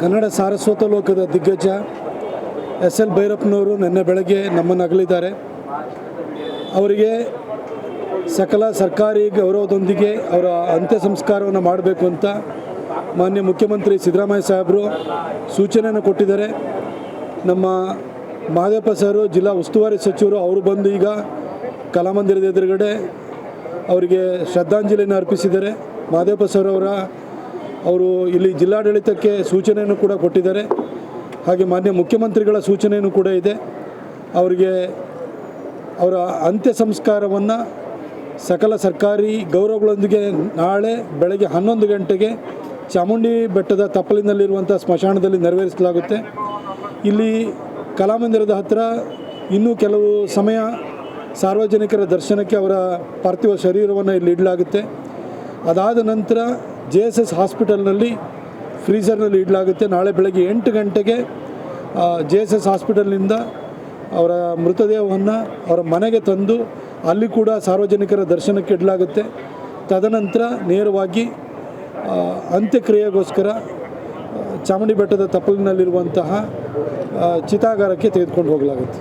ಕನ್ನಡ ಸಾರಸ್ವತ ಲೋಕದ ದಿಗ್ಗಜ S L ಭೈರಪ್ಪನವರು ನಿನ್ನೆ ಬೆಳಗ್ಗೆ ನಮ್ಮನ್ನು ಅಗಲಿದ್ದಾರೆ. ಅವರಿಗೆ ಸಕಲ ಸರ್ಕಾರಿ ಗೌರವದೊಂದಿಗೆ ಅವರ ಅಂತ್ಯ ಸಂಸ್ಕಾರವನ್ನು ಮಾಡಬೇಕು ಅಂತ ಮಾನ್ಯ ಮುಖ್ಯಮಂತ್ರಿ ಸಿದ್ದರಾಮಯ್ಯ ಸಾಹೇಬರು ಸೂಚನೆಯನ್ನು ಕೊಟ್ಟಿದ್ದಾರೆ. ನಮ್ಮ ಮಹದೇವಪ್ಪ ಸರ್, ಜಿಲ್ಲಾ ಉಸ್ತುವಾರಿ ಸಚಿವರು ಅವರು ಬಂದು ಈಗ ಕಲಾಮಂದಿರದ ಎದುರುಗಡೆ ಅವರಿಗೆ ಶ್ರದ್ಧಾಂಜಲಿಯನ್ನು ಅರ್ಪಿಸಿದ್ದಾರೆ. ಮಹದೇವಪ್ಪ ಸರ್ ಅವರ ಅವರು ಇಲ್ಲಿ ಜಿಲ್ಲಾಡಳಿತಕ್ಕೆ ಸೂಚನೆಯನ್ನು ಕೂಡ ಕೊಟ್ಟಿದ್ದಾರೆ. ಹಾಗೆ ಮಾನ್ಯ ಮುಖ್ಯಮಂತ್ರಿಗಳ ಸೂಚನೆಯೂ ಕೂಡ ಇದೆ. ಅವರಿಗೆ ಅವರ ಅಂತ್ಯ ಸಂಸ್ಕಾರವನ್ನು ಸಕಲ ಸರ್ಕಾರಿ ಗೌರವಗಳೊಂದಿಗೆ ನಾಳೆ ಬೆಳಗ್ಗೆ ಹನ್ನೊಂದು ಗಂಟೆಗೆ ಚಾಮುಂಡಿ ಬೆಟ್ಟದ ತಪ್ಪಲಿನಲ್ಲಿರುವಂಥ ಸ್ಮಶಾನದಲ್ಲಿ ನೆರವೇರಿಸಲಾಗುತ್ತೆ. ಇಲ್ಲಿ ಕಲಾಮಂದಿರದ ಹತ್ತಿರ ಇನ್ನೂ ಕೆಲವು ಸಮಯ ಸಾರ್ವಜನಿಕರ ದರ್ಶನಕ್ಕೆ ಅವರ ಪಾರ್ಥಿವ ಶರೀರವನ್ನು ಇಲ್ಲಿ ಇಡಲಾಗುತ್ತೆ. ಅದಾದ ನಂತರ ಜೆ ಎಸ್ ಎಸ್ ಹಾಸ್ಪಿಟಲ್ನಲ್ಲಿ ಫ್ರೀಸರ್ನಲ್ಲಿ ಇಡಲಾಗುತ್ತೆ. ನಾಳೆ ಬೆಳಗ್ಗೆ ಎಂಟು ಗಂಟೆಗೆ ಜೆ ಎಸ್ ಎಸ್ ಹಾಸ್ಪಿಟಲ್ನಿಂದ ಅವರ ಮೃತದೇಹವನ್ನು ಅವರ ಮನೆಗೆ ತಂದು ಅಲ್ಲಿ ಕೂಡ ಸಾರ್ವಜನಿಕರ ದರ್ಶನಕ್ಕೆ ಇಡಲಾಗುತ್ತೆ. ತದನಂತರ ನೇರವಾಗಿ ಅಂತ್ಯಕ್ರಿಯೆಗೋಸ್ಕರ, ಚಾಮುಂಡಿ ಬೆಟ್ಟದ ತಪ್ಪಲಿನಲ್ಲಿರುವಂತಹ ಚಿತಾಗಾರಕ್ಕೆ ತೆಗೆದುಕೊಂಡು ಹೋಗಲಾಗುತ್ತೆ.